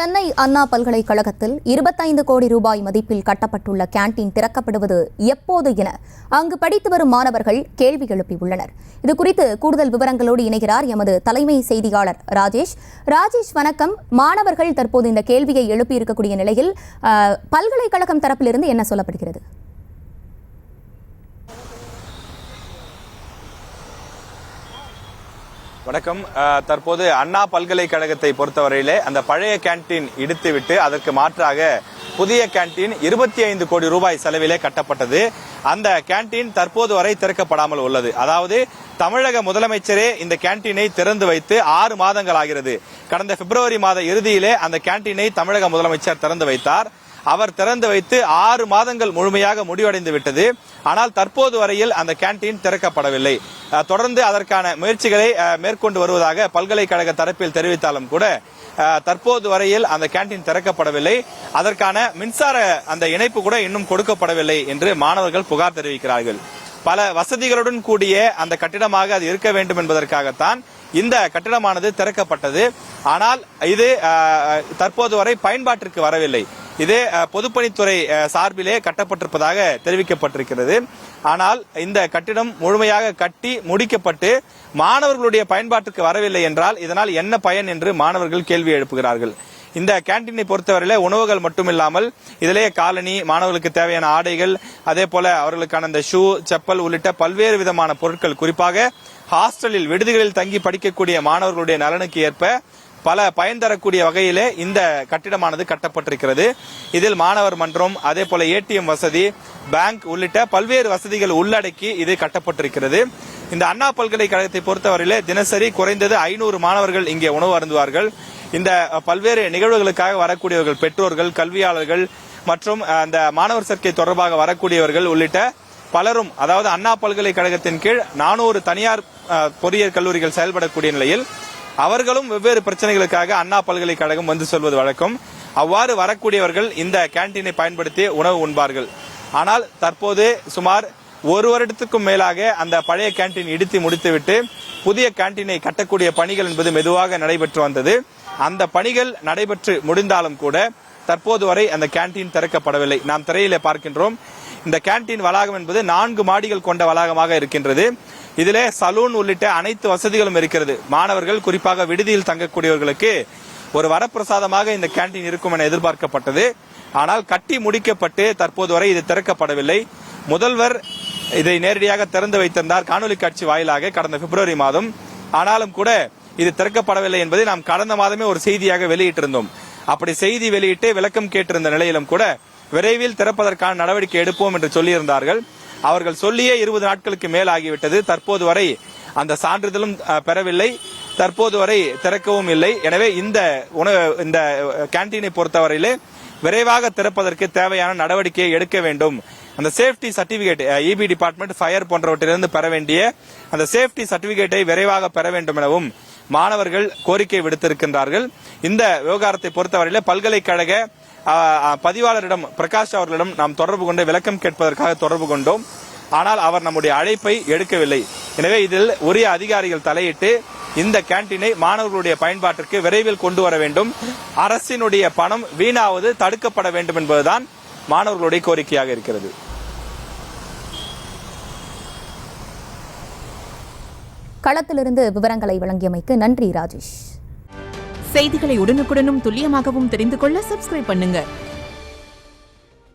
சென்னை அண்ணா பல்கலைக்கழகத்தில் இருபத்தைந்து கோடி ரூபாய் மதிப்பில் கட்டப்பட்டுள்ள கேண்டீன் திறக்கப்படுவது எப்போது என அங்கு படித்து வரும் மாணவர்கள் கேள்வி எழுப்பியுள்ளனர். இதுகுறித்து கூடுதல் விவரங்களோடு இணைகிறார் எமது தலைமை செய்தியாளர் ராஜேஷ். ராஜேஷ் வணக்கம். மாணவர்கள் தற்போது இந்த கேள்வியை எழுப்பியிருக்கக்கூடிய நிலையில் பல்கலைக்கழகம் தரப்பிலிருந்து என்ன சொல்லப்படுகிறது? வணக்கம். தற்போது அண்ணா பல்கலைக்கழகத்தை பொறுத்தவரையிலே அந்த பழைய கேண்டீன் இடித்துவிட்டு அதற்கு மாற்றாக புதிய கேண்டீன் இருபத்தி ஐந்து கோடி ரூபாய் செலவிலே கட்டப்பட்டது. அந்த கேண்டீன் தற்போது வரை திறக்கப்படாமல் உள்ளது. அதாவது தமிழக முதலமைச்சரே இந்த கேண்டீனை திறந்து வைத்து ஆறு மாதங்கள் ஆகிறது. கடந்த பிப்ரவரி மாத இறுதியிலே அந்த கேண்டீனை தமிழக முதலமைச்சர் திறந்து வைத்தார். அவர் திறந்து வைத்து ஆறு மாதங்கள் முழுமையாக முடிவடைந்து விட்டது. ஆனால் தற்போது வரையில் அந்த கேண்டீன் திறக்கப்படவில்லை. அஹ், தொடர்ந்து அதற்கான முயற்சிகளை அஹ், மேற்கொண்டு வருவதாக பல்கலைக்கழக தரப்பில் தெரிவித்தாலும் கூட அஹ், தற்போது வரையில் அந்த கேண்டீன் திறக்கப்படவில்லை. அதற்கான மின்சார அந்த இணைப்பு கூட இன்னும் கொடுக்கப்படவில்லை என்று மாணவர்கள் புகார் தெரிவிக்கிறார்கள். பல வசதிகளுடன் கூடிய அந்த கட்டிடமாக அது இருக்க வேண்டும் என்பதற்காகத்தான் இந்த கட்டிடமானது திறக்கப்பட்டது. ஆனால் இது தற்போது வரை பயன்பாட்டிற்கு வரவில்லை. இது பொதுப்பணித்துறை சார்பிலே கட்டப்பட்டிருப்பதாக தெரிவிக்கப்பட்டிருக்கிறது. ஆனால் இந்த கட்டிடம் முழுமையாக கட்டி முடிக்கப்பட்டு மாணவர்களுடைய பயன்பாட்டுக்கு வரவில்லை என்றால் இதனால் என்ன பயன் என்று மாணவர்கள் கேள்வி எழுப்புகிறார்கள். இந்த கேண்டீனை பொறுத்தவரையில உணவுகள் மட்டுமில்லாமல் இதிலேயே காலனி மாணவர்களுக்கு தேவையான ஆடைகள் அதே போல அவர்களுக்கான இந்த ஷூ செப்பல் உள்ளிட்ட பல்வேறு விதமான பொருட்கள் குறிப்பாக ஹாஸ்டலில் விடுதிகளில் தங்கி படிக்கக்கூடிய மாணவர்களுடைய நலனுக்கு ஏற்ப பல பயன் தரக்கூடிய வகையிலே இந்த கட்டிடமானது கட்டப்பட்டிருக்கிறது. இதில் மாணவர் மன்றம் அதே போல ஏடிஎம் வசதி பேங்க் உள்ளிட்ட பல்வேறு வசதிகள் உள்ளடக்கி இது கட்டப்பட்டிருக்கிறது. இந்த அண்ணா பல்கலைக்கழகத்தை பொறுத்தவரையிலே தினசரி குறைந்தது ஐநூறு மாணவர்கள் இங்கே உணவு அருந்துவார்கள். இந்த பல்வேறு நிகழ்வுகளுக்காக வரக்கூடியவர்கள் பெற்றோர்கள் கல்வியாளர்கள் மற்றும் அந்த மாணவர் சேர்க்கை தொடர்பாக வரக்கூடியவர்கள் உள்ளிட்ட பலரும் அதாவது அண்ணா பல்கலைக்கழகத்தின் கீழ் நானூறு தனியார் பொறியியல் கல்லூரிகள் செயல்படக்கூடிய நிலையில் அவர்களும் வெவ்வேறு பிரச்சனைகளுக்காக அண்ணா பல்கலைக்கழகம் வந்து சொல்வது வழக்கம். அவ்வாறு வரக்கூடியவர்கள் இந்த கேண்டீனை பயன்படுத்தி உணவு உண்பார்கள். ஆனால் தற்போது சுமார் ஒரு வருடத்துக்கும் மேலாக அந்த பழைய கேண்டீன் இடித்து முடித்துவிட்டு புதிய கேண்டீனை கட்டக்கூடிய பணிகள் என்பது மெதுவாக நடைபெற்று வந்தது. அந்த பணிகள் நடைபெற்று முடிந்தாலும் கூட தற்போது வரை அந்த கேண்டீன் திறக்கப்படவில்லை. நாம் திரையிலே பார்க்கின்றோம். இந்த கேண்டீன் வளாகம் என்பது நான்கு மாடிகள் கொண்ட வளாகமாக இருக்கின்றது. இதிலே சலூன் உள்ளிட்ட அனைத்து வசதிகளும் இருக்கிறது. மாணவர்கள் குறிப்பாக விடுதியில் தங்கக்கூடியவர்களுக்கு ஒரு வரப்பிரசாதமாக இந்த கேண்டீன் இருக்கும் என எதிர்பார்க்கப்பட்டது. ஆனால் கட்டி முடிக்கப்பட்டு தற்போது வரை இது திறக்கப்படவில்லை. முதல்வர் இதை நேரடியாக திறந்து வைத்திருந்தார். காணொலி காட்சி வாயிலாக கடந்த பிப்ரவரி மாதம். ஆனாலும் கூட இது திறக்கப்படவில்லை என்பதை நாம் கடந்த மாதமே ஒரு செய்தியாக வெளியிட்டிருந்தோம். அப்படி செய்தி வெளியிட்டு விளக்கம் கேட்டிருந்த நிலையிலும் கூட விரைவில் திறப்பதற்கான நடவடிக்கை எடுப்போம் என்று சொல்லியிருந்தார்கள். அவர்கள் சொல்லியே இருபது நாட்களுக்கு மேல் ஆகிவிட்டது தற்போது வரை அந்த சான்றிதழும் பெறவில்லை. தற்போது வரை திறக்கவும் இல்லை. எனவே இந்த உணவு இந்த கேண்டீனை பொறுத்தவரையிலே விரைவாக திறப்பதற்கு தேவையான நடவடிக்கையை எடுக்க வேண்டும். அந்த safety certificate EB department fire போன்றவற்றிலிருந்து பெற வேண்டிய அந்த சேஃப்டி சர்டிபிகேட்டை விரைவாக பெற வேண்டும் எனவும் மாணவர்கள் கோரிக்கை விடுத்திருக்கின்றார்கள். இந்த விவகாரத்தை பொறுத்தவரையில பல்கலைக்கழக பதிவாளரிடம் பிரகாஷ் அவர்களிடம் நாம் தொடர்பு கொண்டு விளக்கம் கேட்பதற்காக தொடர்பு கொண்டோம். ஆனால் அவர் நம்முடைய அழைப்பை எடுக்கவில்லை. எனவே இதில் உரிய அதிகாரிகள் தலையிட்டு இந்த கேண்டீனை மாணவர்களுடைய பயன்பாட்டிற்கு விரைவில் கொண்டு வர வேண்டும். அரசினுடைய பணம் வீணாவது தடுக்கப்பட வேண்டும் என்பதுதான் மாணவர்களுடைய கோரிக்கையாக இருக்கிறது. களத்திலிருந்து விவரங்களை வழங்கியமைக்கு நன்றி ராஜேஷ். செய்திகளை உடனுக்குடனும் துல்லியமாகவும் தெரிந்து கொள்ள சப்ஸ்கிரைப் பண்ணுங்க.